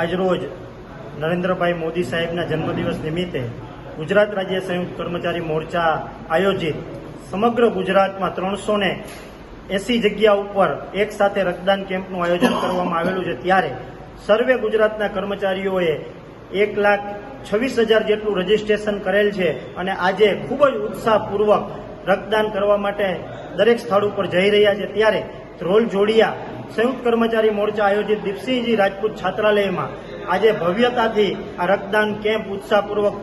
આજરોજ નરેન્દ્રભાઈ મોદી સાહેબના જન્મદિવસ નિમિત્તે ગુજરાત રાજ્ય સંયુક્ત કર્મચારી મોરચા આયોજિત સમગ્ર ગુજરાતમાં ત્રણસો ને એસી જગ્યા ઉપર એક સાથે રક્તદાન કેમ્પનું આયોજન કરવામાં આવેલું છે. ત્યારે સર્વે ગુજરાતના કર્મચારીઓએ એક લાખ છવ્વીસ હજાર જેટલું રજીસ્ટ્રેશન કરેલ છે અને આજે ખૂબ જ ઉત્સાહપૂર્વક રક્તદાન કરવા માટે દરેક સ્થળ ઉપર જઈ રહ્યા છે. ત્યારે ધ્રોલ જોડિયા સંયુક્ત કર્મચારી મોરચા આયોજિત દીપસિંહજી રાજપૂત છાત્રાલયમાં આજે ભવ્યતાથી આ રક્તદાન કેમ્પ ઉત્સાહપૂર્વક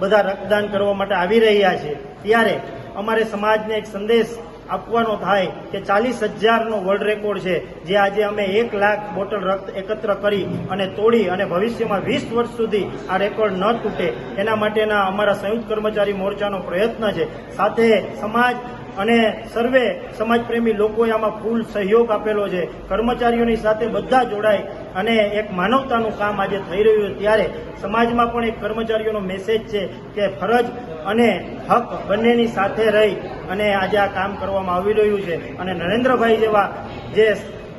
બધા રક્તદાન કરવા માટે આવી રહ્યા છે. ત્યારે અમારે સમાજને એક સંદેશ આપવાનો થાય કે ચાલીસ હજારનો વર્લ્ડ રેકોર્ડ છે, જે આજે અમે એક લાખ બોટલ રક્ત એકત્ર કરી અને તોડી અને ભવિષ્યમાં વીસ વર્ષ સુધી આ રેકોર્ડ ન તૂટે. એના માટેના અમારા સંયુક્ત કર્મચારી મોરચાનો પ્રયત્ન છે. સાથે સમાજ અને સર્વે સમાજપ્રેમી લોકોએ આમાં ફૂલ સહયોગ આપેલો છે. કર્મચારીઓની સાથે બધા જોડાય અને એક માનવતાનું કામ આજે થઈ રહ્યું ત્યારે સમાજમાં પણ એક કર્મચારીઓનો મેસેજ છે કે ફરજ અને હક બંનેની સાથે રહી અને આજે આ કામ કરવામાં આવી રહ્યું છે. અને નરેન્દ્રભાઈ જેવા જે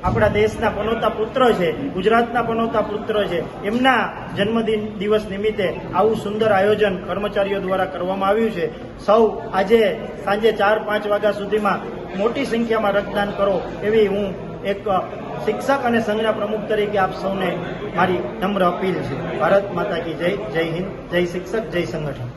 આપણા દેશના પનોતા પુત્ર છે, ગુજરાતના પનોતા પુત્ર છે, એમના જન્મદિન દિવસ નિમિત્તે આવું સુંદર આયોજન કર્મચારીઓ દ્વારા કરવામાં આવ્યું છે. સૌ આજે સાંજે ચાર પાંચ વાગ્યા સુધીમાં મોટી સંખ્યામાં રક્તદાન કરો એવી હું એક શિક્ષક અને સંઘના પ્રમુખ તરીકે આપ સૌને મારી નમ્ર અપીલ છે. ભારત માતા કી જય જય હિન્દ, જય શિક્ષક, જય સંગઠન.